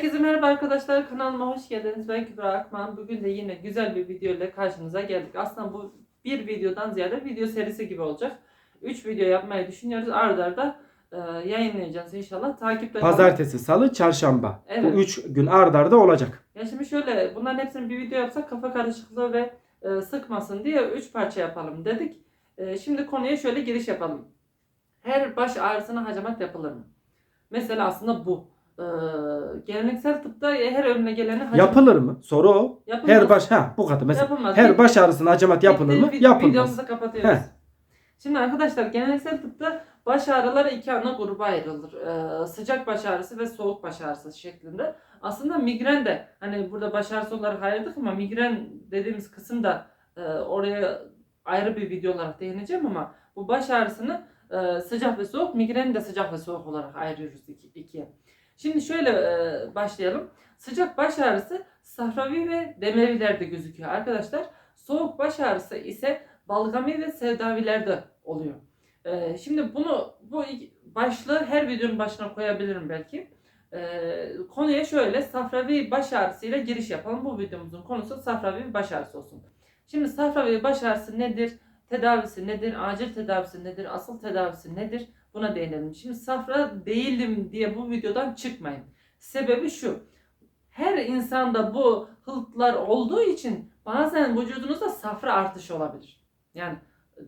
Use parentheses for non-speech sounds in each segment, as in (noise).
Herkese merhaba arkadaşlar. Kanalıma hoş geldiniz. Ben Kübra Akman. Bugün de yine güzel bir video ile karşınıza geldik. Aslında bu bir videodan ziyade video serisi gibi olacak. 3 video yapmayı düşünüyoruz. Arda arda e, yayınlayacağız inşallah. Takipte. Pazartesi, salı, çarşamba. Evet. Bu üç gün ard arda olacak. Ya şimdi şöyle bunların hepsini bir video yapsak kafa karışıklığı ve e, sıkmasın diye 3 parça yapalım dedik. E, şimdi konuya şöyle giriş yapalım. Her baş ağrısına hacamat yapılır mı? Mesela aslında bu. E, geleneksel tıpta her önüne gelene hacamat Yapılır mı? Soru o. Yapılmaz. Her baş ha bu kadar. Mesela Yapılmaz. her baş ağrısına acamat yapılır mı? Yapılmaz. Videomuzu kapatıyoruz. Heh. Şimdi arkadaşlar geleneksel tıpta baş ağrıları iki ana gruba ayrılır. Ee, sıcak baş ağrısı ve soğuk baş ağrısı şeklinde. Aslında migren de hani burada baş ağrısı olarak ayırdık ama migren dediğimiz kısım da e, oraya ayrı bir video olarak değineceğim ama bu baş ağrısını e, sıcak ve soğuk, migreni de sıcak ve soğuk olarak ayırıyoruz iki, ikiye. Şimdi şöyle e, başlayalım. Sıcak baş ağrısı safravi ve demevilerde gözüküyor arkadaşlar. Soğuk baş ağrısı ise balgami ve sevdavilerde oluyor. Ee, şimdi bunu bu başlığı her videonun başına koyabilirim belki. Ee, konuya şöyle safravi baş ağrısıyla giriş yapalım. Bu videomuzun konusu safravi baş ağrısı olsun. Şimdi safravi baş ağrısı nedir? Tedavisi nedir? Acil tedavisi nedir? Asıl tedavisi nedir? Buna değinelim. Şimdi safra değilim diye bu videodan çıkmayın. Sebebi şu. Her insanda bu hıltlar olduğu için bazen vücudunuzda safra artışı olabilir. Yani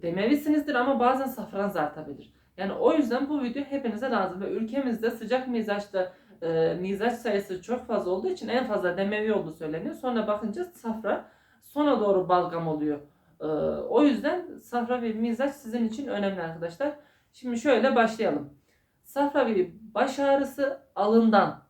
demevisinizdir ama bazen safranız artabilir. Yani o yüzden bu video hepinize lazım ve ülkemizde sıcak mizaçta e, mizaç sayısı çok fazla olduğu için en fazla demevi olduğu söyleniyor. Sonra bakınca safra sona doğru balgam oluyor. E, o yüzden safra ve mizaç sizin için önemli arkadaşlar. Şimdi şöyle başlayalım. Safra ve baş ağrısı alından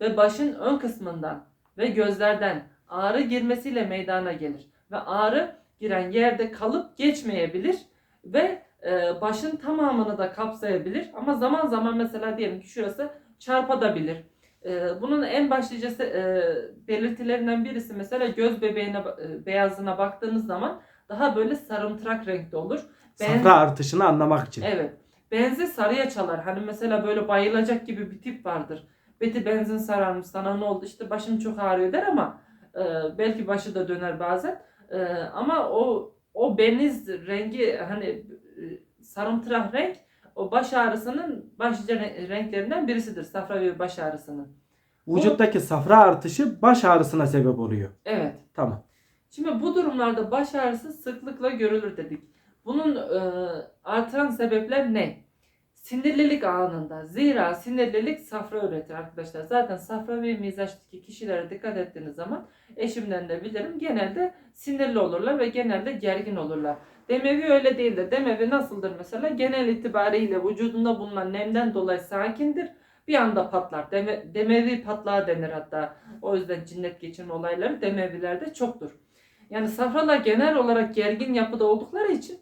ve başın ön kısmından ve gözlerden ağrı girmesiyle meydana gelir. Ve ağrı giren yerde kalıp geçmeyebilir ve e, başın tamamını da kapsayabilir. Ama zaman zaman mesela diyelim ki şurası çarpabilir. E, bunun en başlıca e, belirtilerinden birisi mesela göz bebeğine e, beyazına baktığınız zaman daha böyle sarımtırak renkte olur. Ben- Safra artışını anlamak için. Evet. Benzi sarıya çalar. Hani mesela böyle bayılacak gibi bir tip vardır. Beti benzin sararmış sana ne oldu işte başım çok ağrıyor der ama e, belki başı da döner bazen. E, ama o o beniz rengi hani e, sarımtırak renk o baş ağrısının başlıca re- renklerinden birisidir. Safra ve baş ağrısının. Vücuttaki safra artışı baş ağrısına sebep oluyor. Evet. Tamam. Şimdi bu durumlarda baş ağrısı sıklıkla görülür dedik. Bunun e, artıran sebepler ne? Sinirlilik anında. Zira sinirlilik safra üretir arkadaşlar. Zaten safra ve mizaçtaki kişilere dikkat ettiğiniz zaman eşimden de bilirim genelde sinirli olurlar ve genelde gergin olurlar. Demevi öyle değildir. Demevi nasıldır mesela? Genel itibariyle vücudunda bulunan nemden dolayı sakindir. Bir anda patlar. Deme, demevi patlağı denir hatta. O yüzden cinnet geçirme olayları demevilerde çoktur. Yani safralar genel olarak gergin yapıda oldukları için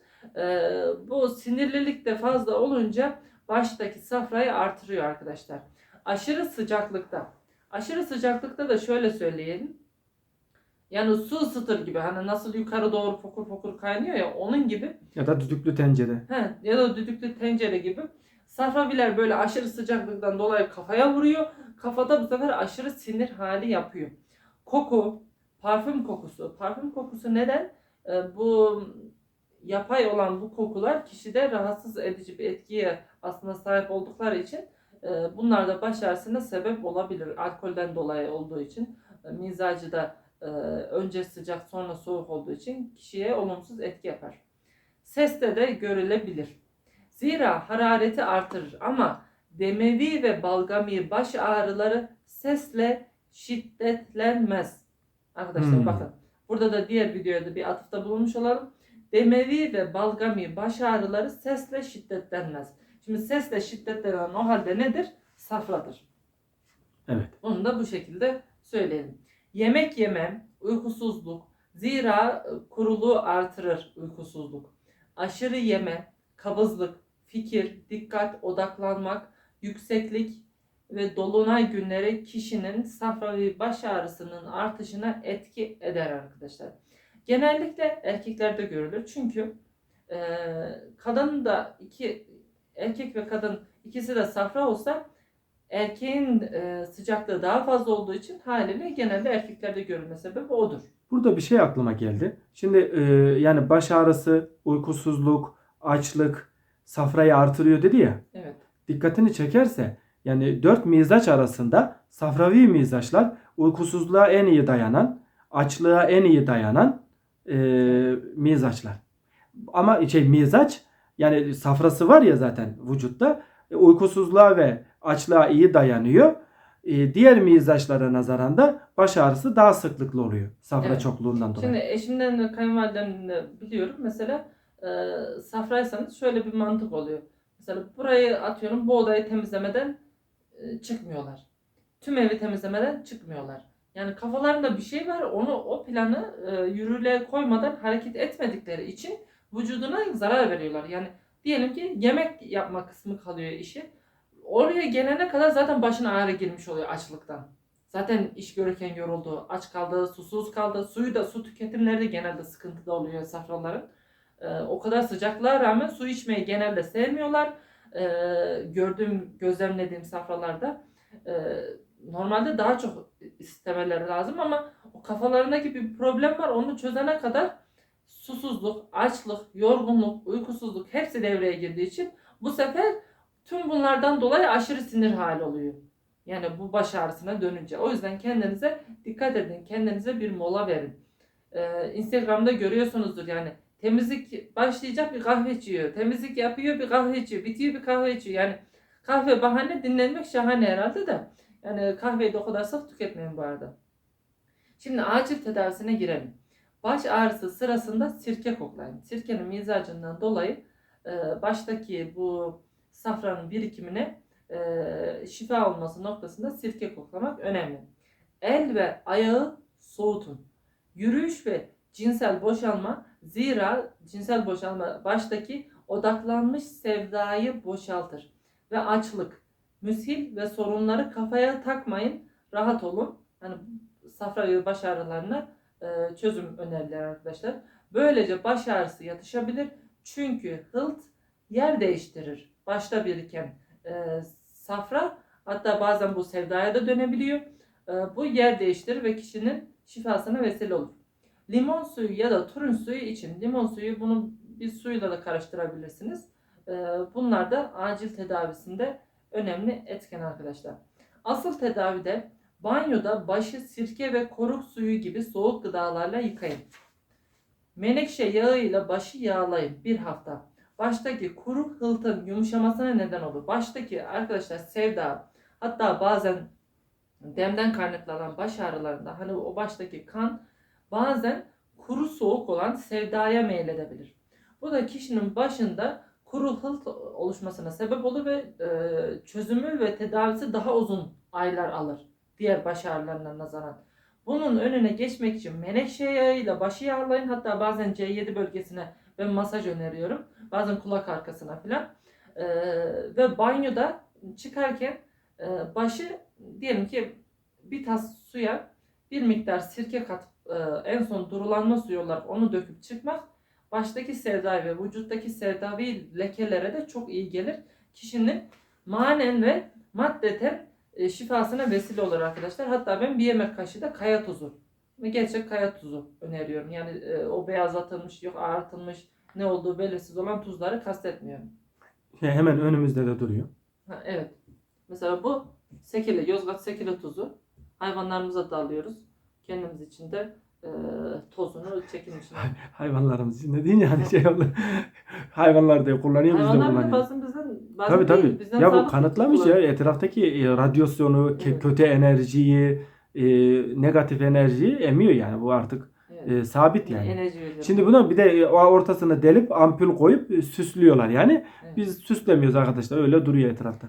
bu sinirlilik de fazla olunca baştaki safrayı artırıyor arkadaşlar. Aşırı sıcaklıkta. Aşırı sıcaklıkta da şöyle söyleyelim. Yani su ısıtır gibi hani nasıl yukarı doğru fokur fokur kaynıyor ya onun gibi Ya da düdüklü tencere. He, ya da düdüklü tencere gibi. Safraviler böyle aşırı sıcaklıktan dolayı kafaya vuruyor. Kafada bu sefer aşırı sinir hali yapıyor. Koku, parfüm kokusu. Parfüm kokusu neden? Ee, bu yapay olan bu kokular kişide rahatsız edici bir etkiye aslında sahip oldukları için e, bunlar da baş ağrısına sebep olabilir. Alkolden dolayı olduğu için e, mizacı da e, önce sıcak sonra soğuk olduğu için kişiye olumsuz etki yapar seste de görülebilir. Zira harareti artırır ama demevi ve balgami baş ağrıları sesle şiddetlenmez. Arkadaşlar Hmm. bakın burada da diğer videoya da bir atıfta bulunmuş olalım. Demevi ve balgami baş ağrıları sesle şiddetlenmez. Şimdi sesle şiddetlenen o halde nedir? Safradır. Evet. Bunu da bu şekilde söyleyelim. Yemek yemem, uykusuzluk, zira e, kuruluğu artırır uykusuzluk. Aşırı yeme, kabızlık, fikir, dikkat, odaklanmak, yükseklik ve dolunay günleri kişinin safra ve baş ağrısının artışına etki eder arkadaşlar. Genellikle erkeklerde görülür çünkü e, kadın da iki erkek ve kadın ikisi de safra olsa erkeğin e, sıcaklığı daha fazla olduğu için haliyle genelde erkeklerde görülme sebebi odur. Burada bir şey aklıma geldi. Şimdi e, yani baş ağrısı, uykusuzluk, açlık safrayı artırıyor dedi ya. Evet. Dikkatini çekerse yani dört mizaç arasında safravi mizaçlar uykusuzluğa en iyi dayanan, açlığa en iyi dayanan e, mizaçlar. Ama şey mizaç yani safrası var ya zaten vücutta e, uykusuzluğa ve açlığa iyi dayanıyor. E, diğer mizaçlara nazaran da baş ağrısı daha sıklıklı oluyor safra Evet. çokluğundan dolayı. Şimdi eşimden de kayınvalidemden de biliyorum. Mesela e, safraysanız şöyle bir mantık oluyor. Mesela burayı atıyorum bu odayı temizlemeden e, çıkmıyorlar. Tüm evi temizlemeden çıkmıyorlar. Yani kafalarında bir şey var. Onu o planı e, yürürlüğe koymadan hareket etmedikleri için vücuduna zarar veriyorlar. Yani diyelim ki yemek yapma kısmı kalıyor işi. Oraya gelene kadar zaten başına ağrı girmiş oluyor açlıktan. Zaten iş görürken yoruldu, aç kaldı, susuz kaldı. Suyu da su tüketimleri de genelde sıkıntıda oluyor safraların. Ee, o kadar sıcaklığa rağmen su içmeyi genelde sevmiyorlar. Ee, gördüğüm, gözlemlediğim safralarda e, normalde daha çok istemeleri lazım ama o kafalarındaki bir problem var. Onu çözene kadar susuzluk, açlık, yorgunluk, uykusuzluk hepsi devreye girdiği için bu sefer tüm bunlardan dolayı aşırı sinir hali oluyor. Yani bu baş ağrısına dönünce. O yüzden kendinize dikkat edin. Kendinize bir mola verin. Ee, Instagram'da görüyorsunuzdur yani. Temizlik başlayacak bir kahve içiyor. Temizlik yapıyor bir kahve içiyor. Bitiyor bir kahve içiyor. Yani kahve bahane dinlenmek şahane herhalde de. Yani kahveyi de o kadar sık tüketmeyin bu arada. Şimdi acil tedavisine girelim. Baş ağrısı sırasında sirke koklayın. Sirkenin mizacından dolayı e, baştaki bu safranın birikimine e, şifa olması noktasında sirke koklamak önemli. El ve ayağı soğutun. Yürüyüş ve cinsel boşalma zira cinsel boşalma baştaki odaklanmış sevdayı boşaltır ve açlık, müshil ve sorunları kafaya takmayın. Rahat olun. Hani safra ve baş ağrılarına e, çözüm öneriler arkadaşlar. Böylece baş ağrısı yatışabilir. Çünkü hılt yer değiştirir. Başta biriken e, safra hatta bazen bu sevdaya da dönebiliyor. E, bu yer değiştirir ve kişinin şifasına vesile olur. Limon suyu ya da turun suyu için limon suyu bunu bir suyla da karıştırabilirsiniz. E, bunlar da acil tedavisinde önemli etken arkadaşlar. Asıl tedavide banyoda başı sirke ve koruk suyu gibi soğuk gıdalarla yıkayın. Menekşe yağıyla başı yağlayın bir hafta baştaki kuru hıltın yumuşamasına neden olur. Baştaki arkadaşlar sevda hatta bazen demden kaynaklanan baş ağrılarında hani o baştaki kan bazen kuru soğuk olan sevdaya meyledebilir. Bu da kişinin başında kuru hılt oluşmasına sebep olur ve e, çözümü ve tedavisi daha uzun aylar alır diğer baş ağrılarına nazaran. Bunun önüne geçmek için menekşe yağıyla başı yağlayın. Hatta bazen C7 bölgesine ben masaj öneriyorum. Bazen kulak arkasına filan. Ee, ve banyoda çıkarken e, başı diyelim ki bir tas suya bir miktar sirke katıp e, en son durulanma suyu olarak onu döküp çıkmak baştaki sevdavi ve vücuttaki sevdavi lekelere de çok iyi gelir. Kişinin manen ve maddeten e, şifasına vesile olur arkadaşlar. Hatta ben bir yemek kaşığı da kaya tuzu gerçek kaya tuzu öneriyorum. Yani e, o beyazlatılmış yok ağartılmış ne olduğu belirsiz olan tuzları kastetmiyorum. Şey, hemen önümüzde de duruyor. Ha, evet. Mesela bu sekile, Yozgat sekile tuzu. Hayvanlarımıza da alıyoruz. Kendimiz için de e, tozunu çekilmişini. Hayvanlarımız için de değil yani şey oldu. (laughs) Hayvanlar da kullanıyor biz de Hayvanlar kullanıyoruz. bazen bizden, bazen Tabii değil, tabii. bizden Ya bu kanıtlamış ya kullanıyor. etraftaki e, radyasyonu, ke- Evet. kötü enerjiyi, e, negatif enerjiyi emiyor yani bu artık Evet. e, sabit yani. Enerji veriyor. Şimdi buna bir de e, o ortasına delip ampul koyup e, süslüyorlar yani. Evet. Biz süslemiyoruz arkadaşlar öyle duruyor etrafta.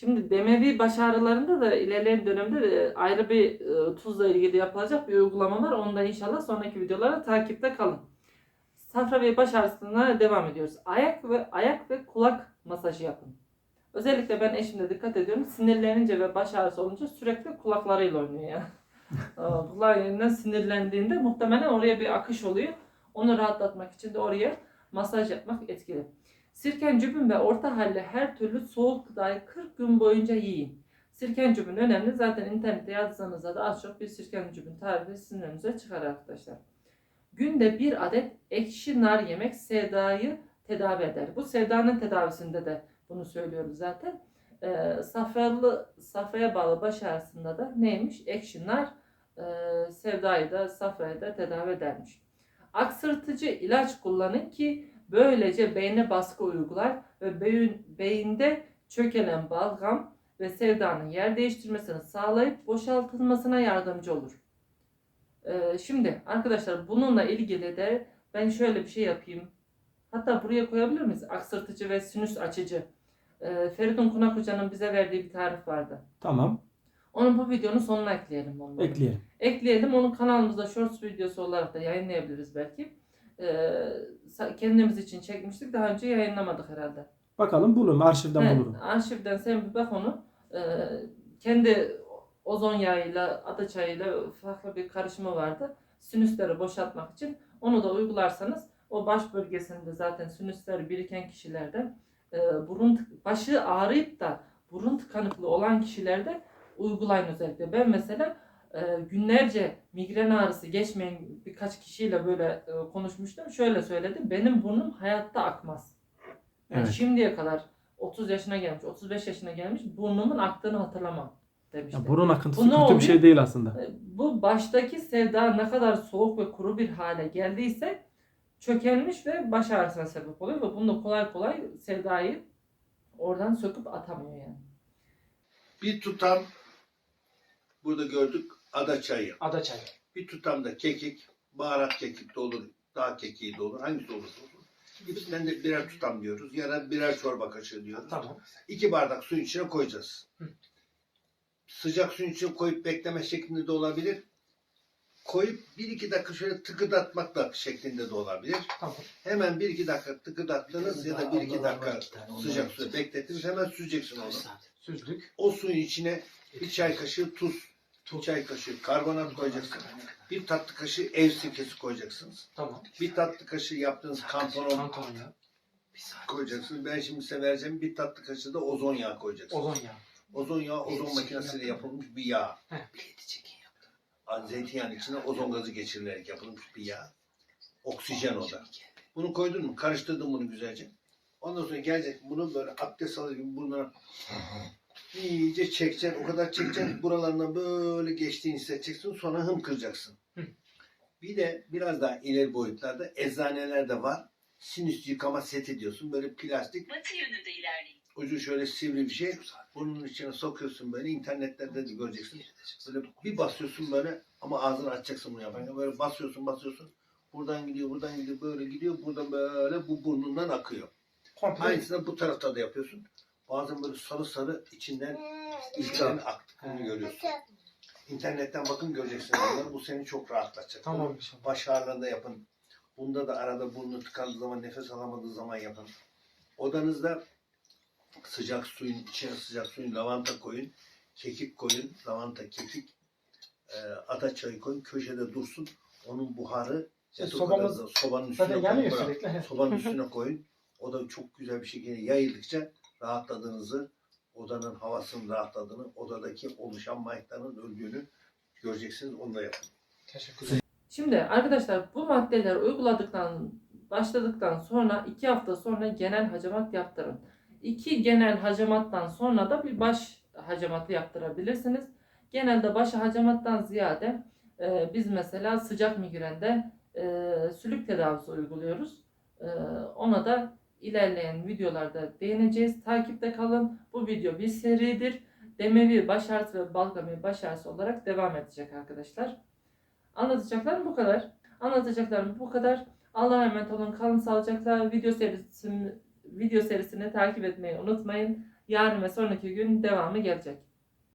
Şimdi demevi baş ağrılarında da ilerleyen dönemde de ayrı bir e, tuzla ilgili yapılacak bir uygulama var. Onu da inşallah sonraki videolara takipte kalın. Safra ve baş ağrısına devam ediyoruz. Ayak ve ayak ve kulak masajı yapın. Özellikle ben eşimde dikkat ediyorum. Sinirlenince ve baş ağrısı olunca sürekli kulaklarıyla oynuyor ya. (laughs) Aa, Kulağı yerinden sinirlendiğinde muhtemelen oraya bir akış oluyor. Onu rahatlatmak için de oraya masaj yapmak etkili. Sirken, cübün ve orta halli her türlü soğuk gıdayı 40 gün boyunca yiyin. Sirkencübün önemli. Zaten internette yazdığınızda da az çok bir sirkencübün tarifi sizin önünüze çıkar arkadaşlar. Günde bir adet ekşi nar yemek sevdayı tedavi eder. Bu sevdanın tedavisinde de bunu söylüyoruz zaten. Ee, safralı, safraya bağlı baş ağrısında da neymiş? Ekşi nar e, sevdayı da safrayı da tedavi edermiş. Aksırtıcı ilaç kullanın ki böylece beyne baskı uygular ve beyin, beyinde çökelen balgam ve sevdanın yer değiştirmesini sağlayıp boşaltılmasına yardımcı olur. Ee, şimdi arkadaşlar bununla ilgili de ben şöyle bir şey yapayım. Hatta buraya koyabilir miyiz? Aksırtıcı ve sinüs açıcı. Ee, Feridun Kunak Hoca'nın bize verdiği bir tarif vardı. Tamam. Onu bu videonun sonuna ekleyelim. Onları. Ekleyelim. Ekleyelim. Onu kanalımızda shorts videosu olarak da yayınlayabiliriz belki. Sa- kendimiz için çekmiştik. Daha önce yayınlamadık herhalde. Bakalım bulurum. Arşivden Evet, bulurum. arşivden sen bir bak onu. Ee, kendi ozon yağıyla, ada çayıyla farklı bir karışımı vardı. Sinüsleri boşaltmak için. Onu da uygularsanız o baş bölgesinde zaten sinüsler biriken kişilerde e, burun başı ağrıyıp da burun tıkanıklığı olan kişilerde uygulayın özellikle. Ben mesela e, günlerce migren ağrısı geçmeyen birkaç kişiyle böyle e, konuşmuştum. Şöyle söyledi. Benim burnum hayatta akmaz. Yani Evet. şimdiye kadar 30 yaşına gelmiş, 35 yaşına gelmiş burnumun aktığını hatırlamam demişti. Ya burun akıntısı Bu ne kötü oluyor? bir şey değil aslında. E, Bu baştaki sevda ne kadar soğuk ve kuru bir hale geldiyse çökelmiş ve baş ağrısına sebep oluyor ve bunu da kolay kolay sevdayı oradan söküp atamıyor yani. Bir tutam burada gördük ada çayı. Ada çayı. Bir tutam da kekik, baharat kekik de olur, dağ kekiği de olur. Hangisi olursa olsun. Hepsinden de birer tutam diyoruz. Ya da birer çorba kaşığı diyoruz. Tamam. İki bardak suyun içine koyacağız. Hı. Sıcak suyun içine koyup bekleme şeklinde de olabilir. Koyup bir iki dakika şöyle tıkıdatmak da şeklinde de olabilir. Tamam. Hemen bir iki dakika tıkıdattınız ya da bir iki dakika sıcak suda beklettiniz. Hemen süzeceksin onu. Süzdük. O suyun içine bir çay kaşığı tuz, Tuz. çay kaşığı karbonat koyacaksın. Bir tatlı kaşığı ev sirkesi koyacaksınız. Tamam. Bir tatlı kaşığı yaptığınız kantaron koyacaksınız. Ben şimdi size vereceğim bir tatlı kaşığı da ozon yağı koyacaksınız. Ozon yağı. Ozon yağı ozon makinesiyle yapılmış bir yağ. Zeytinyağının içine ozon gazı geçirilerek yapılmış bir yağ. Oksijen o da. Bunu koydun mu? Karıştırdın bunu güzelce. Ondan sonra gelecek bunu böyle abdest alır gibi burnuna iyice çekeceksin. O kadar çekeceksin. (clears throat) Buralarına böyle geçtiğini hissedeceksin. Sonra hım kıracaksın. Bir de biraz daha ileri boyutlarda eczanelerde var. Sinüs yıkama seti diyorsun. Böyle plastik Batı yönünde ilerleyin. ucu şöyle sivri bir şey. Burnun içine sokuyorsun böyle. internetlerde de göreceksin. Böyle bir basıyorsun böyle ama ağzını açacaksın bunu yaparken. Böyle basıyorsun basıyorsun. Buradan gidiyor, buradan gidiyor, böyle gidiyor. Buradan böyle bu burnundan akıyor. Komple. Aynısını bu tarafta da yapıyorsun. Bazen böyle sarı sarı içinden ilklerin aktığını He. görüyorsun. İnternetten bakın göreceksiniz bunları. Bu seni çok rahatlatacak. Tamam inşallah. Baş ağrılarında yapın. Bunda da arada burnu tıkandığı zaman, nefes alamadığı zaman yapın. Odanızda sıcak suyun, içine sıcak suyun lavanta koyun. Kekik koyun. Lavanta, kekik. E, ada çayı koyun. Köşede dursun. Onun buharı yatak sobamız sobanın üstüne koyun. Sobanın (laughs) üstüne koyun. O da çok güzel bir şekilde yayıldıkça rahatladığınızı, odanın havasının rahatladığını, odadaki oluşan maytların öldüğünü göreceksiniz. Onu da yapın. Teşekkür ederim. Şimdi arkadaşlar bu maddeleri uyguladıktan başladıktan sonra iki hafta sonra genel hacamat yaptırın. İki genel hacamattan sonra da bir baş hacamatı yaptırabilirsiniz. Genelde baş hacamattan ziyade e, biz mesela sıcak migrende e, sülük tedavisi uyguluyoruz. E, ona da ilerleyen videolarda değineceğiz. Takipte kalın. Bu video bir seridir. Demevi baş ve balgami baş olarak devam edecek arkadaşlar. Anlatacaklarım bu kadar. Anlatacaklarım bu kadar. Allah'a emanet olun. Kalın sağlıcakla. Video serisini, video serisini takip etmeyi unutmayın. Yarın ve sonraki gün devamı gelecek.